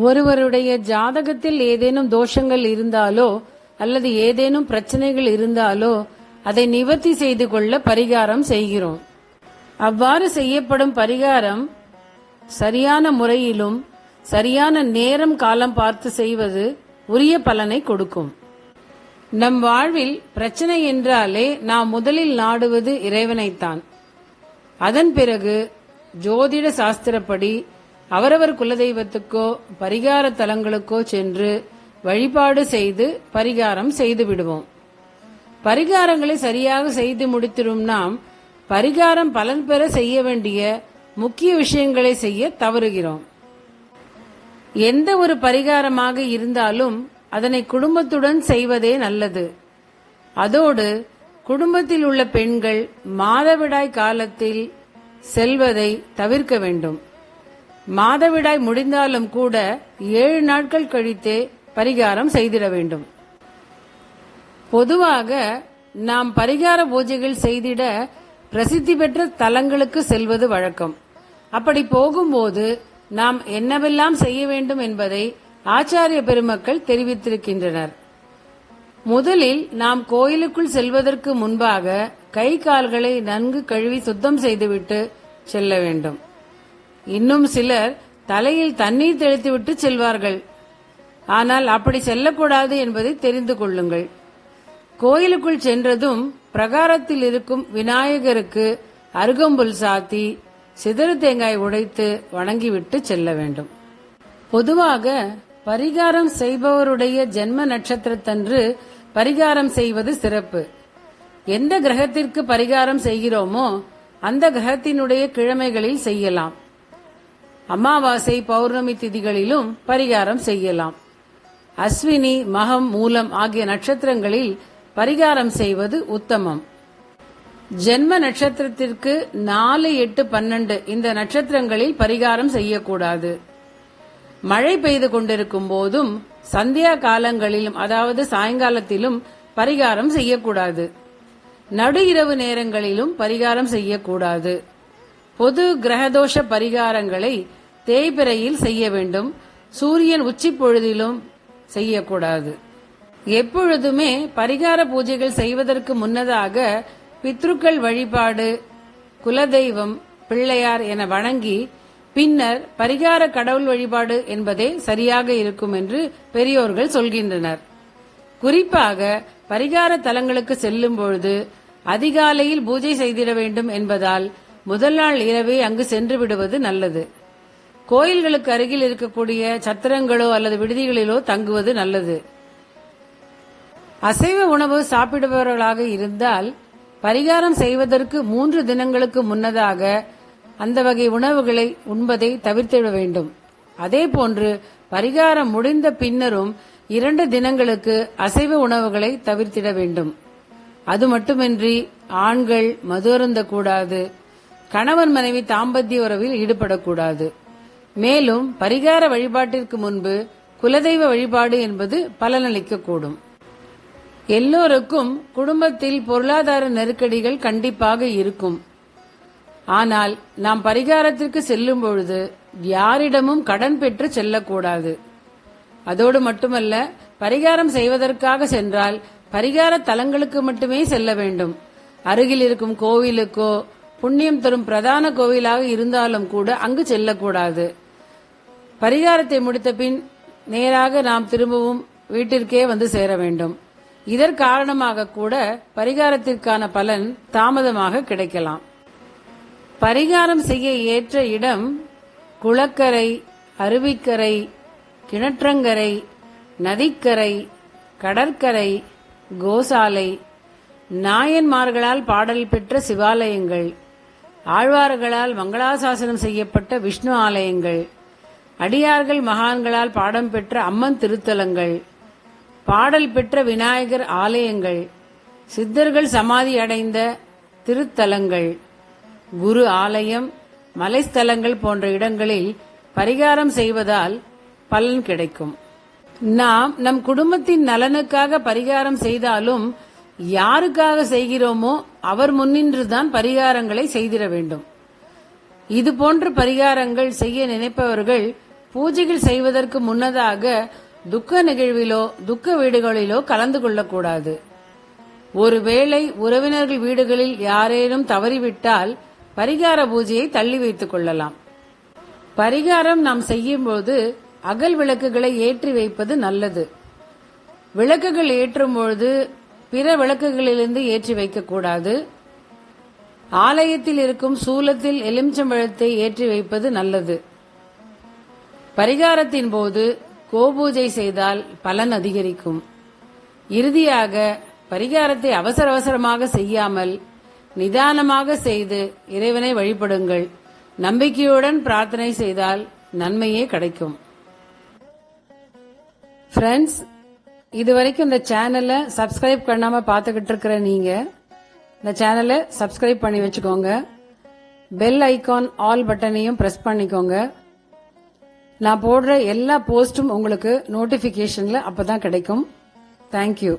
ஒருவருடைய ஜாதகத்தில் ஏதேனும் தோஷங்கள் இருந்தாலோ அல்லது ஏதேனும் பிரச்சனைகள் இருந்தாலோ அதை நிவர்த்தி செய்து கொள்ள பரிகாரம் செய்கிறோம். அவ்வாறு செய்யப்படும் பரிகாரம் சரியான முறையிலும் சரியான நேரம் காலம் பார்த்து செய்வது உரிய பலனை கொடுக்கும். நம் வாழ்வில் பிரச்சனை என்றாலே நாம் முதலில் நாடுவது இறைவனைத்தான். அதன் பிறகு ஜோதிட சாஸ்திரப்படி அவரவர் குலதெய்வத்துக்கோ பரிகார தலங்களுக்கோ சென்று வழிபாடு செய்து பரிகாரம் செய்து விடுவோம். பரிகாரங்களை சரியாக செய்து முடித்திடும் நாம் பரிகாரம் பலன் பெற செய்ய வேண்டிய முக்கிய விஷயங்களை செய்ய தவறுகிறோம். எந்த ஒரு பரிகாரமாக இருந்தாலும் அதனை குடும்பத்துடன் செய்வதே நல்லது. அதோடு குடும்பத்தில் உள்ள பெண்கள் மாதவிடாய் காலத்தில் செல்வதை தவிர்க்க வேண்டும். மாதவிடாய் முடிந்தாலும் கூட ஏழு நாட்கள் கழித்தே பரிகாரம் செய்திட வேண்டும். பொதுவாக நாம் பரிகார பூஜைகள் செய்திட பிரசித்தி பெற்ற தலங்களுக்கு செல்வது வழக்கம். அப்படி போகும்போது நாம் என்னவெல்லாம் செய்ய வேண்டும் என்பதை ஆச்சாரிய பெருமக்கள் தெரிவித்திருக்கின்றனர். முதலில் நாம் கோயிலுக்குள் செல்வதற்கு முன்பாக கை கால்களை நன்கு கழுவி சுத்தம் செய்துவிட்டு செல்ல வேண்டும். இன்னும் சிலர் தலையில் தண்ணீர் தெளித்துவிட்டு செல்வார்கள். ஆனால் அப்படி செல்லக்கூடாது என்பதை தெரிந்து கொள்ளுங்கள். கோயிலுக்குள் சென்றதும் பிரகாரத்தில் இருக்கும் விநாயகருக்கு அருகம்புல் சாத்தி சிதறு தேங்காய் உடைத்து வணங்கிவிட்டு செல்ல வேண்டும். பொதுவாக பரிகாரம் செய்பவருடைய ஜென்ம நட்சத்திரத்தன்று பரிகாரம் செய்வது சிறப்பு. எந்த கிரகத்திற்கு பரிகாரம் செய்கிறோமோ அந்த கிரகத்தினுடைய கிழமைகளில் செய்யலாம். அமாவாசை பௌர்ணமி திதிகளிலும் பரிகாரம் செய்யலாம். அஸ்வினி மகம் மூலம் ஆகிய நட்சத்திரங்களில் பரிகாரம் செய்வது உத்தமம். ஜென்ம நட்சத்திரத்திற்கு நாலு எட்டு பன்னெண்டு இந்த நட்சத்திரங்களில் பரிகாரம் செய்யக்கூடாது. மழை பெய்து கொண்டிருக்கும் போதும் சந்தியா காலங்களிலும் அதாவது சாயங்காலத்திலும் பரிகாரம் செய்யக்கூடாது. நடு இரவு நேரங்களிலும் பரிகாரம் செய்யக்கூடாது. பொது கிரகதோஷ பரிகாரங்களை தேய்பிறையில் செய்ய வேண்டும். சூரியன் உச்சி பொழுதிலும் செய்யக்கூடாது. எப்பொழுதுமே பரிகார பூஜைகள் செய்வதற்கு முன்னதாக பித்ருக்கள் வழிபாடு குலதெய்வம் பிள்ளையார் என வணங்கி பின்னர் பரிகார கடவுள் வழிபாடு என்பதே சரியாக இருக்கும் என்று பெரியோர்கள் சொல்கின்றனர். குறிப்பாக பரிகார தலங்களுக்கு செல்லும் பொழுது அதிகாலையில் பூஜை செய்திட வேண்டும் என்பதால் முதல் நாள் இரவே அங்கு சென்று விடுவது நல்லது. கோயில்களுக்கு அருகில் இருக்கக்கூடிய சத்திரங்களோ அல்லது விடுதிகளிலோ தங்குவது நல்லது. அசைவ உணவு சாப்பிடுபவர்களாக இருந்தால் பரிகாரம் செய்வதற்கு மூன்று தினங்களுக்கு முன்னதாக அந்த வகை உணவுகளை உண்பதை தவிர்த்திட வேண்டும். அதே போன்று பரிகாரம் முடிந்த பின்னரும் இரண்டு தினங்களுக்கு அசைவ உணவுகளை தவிர்த்திட வேண்டும். அது மட்டுமின்றி ஆண்கள் மது அருந்தக்கூடாது கணவன் மனைவி தாம்பத்திய உறவில் ஈடுபடக்கூடாது. மேலும் பரிகார வழிபாட்டிற்கு முன்பு குலதெய்வ வழிபாடு என்பது பலனளிக்கக்கூடும். எல்லோருக்கும் குடும்பத்தில் பொருளாதார நெருக்கடிகள் கண்டிப்பாக இருக்கும். ஆனால் நாம் பரிகாரத்திற்கு செல்லும் பொழுது யாரிடமும் கடன் பெற்று செல்லக்கூடாது. அதோடு மட்டுமல்ல பரிகாரம் செய்வதற்காக சென்றால் பரிகார தலங்களுக்கு மட்டுமே செல்ல வேண்டும். அருகில் இருக்கும் கோவிலுக்கோ புண்ணியம் தரும் பிரதான கோவிலாக இருந்தாலும் கூட அங்கு செல்லக்கூடாது. பரிகாரத்தை முடித்த பின் நேராக நாம் திரும்பவும் வீட்டிற்கே வந்து சேர வேண்டும். இதற்காரணமாக கூட பரிகாரத்திற்கான பலன் தாமதமாக கிடைக்கலாம். பரிகாரம் செய்ய ஏற்ற இடம் குளக்கரை அருவிக்கரை கிணற்றங்கரை நதிக்கரை கடற்கரை கோசாலை நாயன்மார்களால் பாடல் பெற்ற சிவாலயங்கள் ஆழ்வார்களால் மங்களாசாசனம் செய்யப்பட்ட விஷ்ணு ஆலயங்கள் அடியார்கள் மகான்களால் பாடம் பெற்ற அம்மன் திருத்தலங்கள் பாடல் பெற்ற விநாயகர் ஆலயங்கள் சித்தர்கள் சமாதி அடைந்த திருத்தலங்கள் குரு ஆலயம் மலைஸ்தலங்கள் போன்ற இடங்களில் பரிகாரம் செய்வதால் பலன் கிடைக்கும். நாம் நம் குடும்பத்தின் நலனுக்காக பரிகாரம் செய்தாலும் யாருக்காக செய்கிறோமோ அவர் முன்னின்றுதான் பரிகாரங்களை செய்திட வேண்டும். இது போன்ற பரிகாரங்கள் செய்ய நினைப்பவர்கள் பூஜைகள் செய்வதற்கு முன்னதாக துக்க நிகழ்விலோ துக்க வீடுகளிலோ கலந்து கொள்ளக்கூடாது. ஒருவேளை உறவினர்கள் வீடுகளில் யாரேனும் தவறிவிட்டால் பரிகார பூஜையை தள்ளி வைத்துக் கொள்ளலாம். பரிகாரம் நாம் செய்யும்போது அகல் விளக்குகளை ஏற்றி வைப்பது நல்லது. விளக்குகள் ஏற்றும் பொழுது பிற விளக்குகளிலிருந்து ஏற்றி வைக்கக்கூடாது. ஆலயத்தில் இருக்கும் சூலத்தில் எலுமிச்சம்பழத்தை ஏற்றி வைப்பது நல்லது. பரிகாரத்தின் போது கோபூஜை செய்தால் பலன் அதிகரிக்கும். இறுதியாக பரிகாரத்தை அவசர அவசரமாக செய்யாமல் நிதானமாக செய்து இறைவனை வழிபடுங்கள். நம்பிக்கையுடன் பிரார்த்தனை செய்தால் நன்மையே கிடைக்கும். ஃப்ரெண்ட்ஸ் இதுவரைக்கும் இந்த சேனலை சப்ஸ்கிரைப் பண்ணாம பார்த்துக்கிட்டு இருக்கிற நீங்க இந்த சேனலை சப்ஸ்கிரைப் பண்ணி வச்சுக்கோங்க. பெல் ஐகான் ஆல் பட்டனையும் பிரஸ் பண்ணிக்கோங்க. நான் போடுற எல்லா போஸ்டும் உங்களுக்கு நோட்டிபிகேஷன்ல அப்பதான் கிடைக்கும். தேங்க்யூ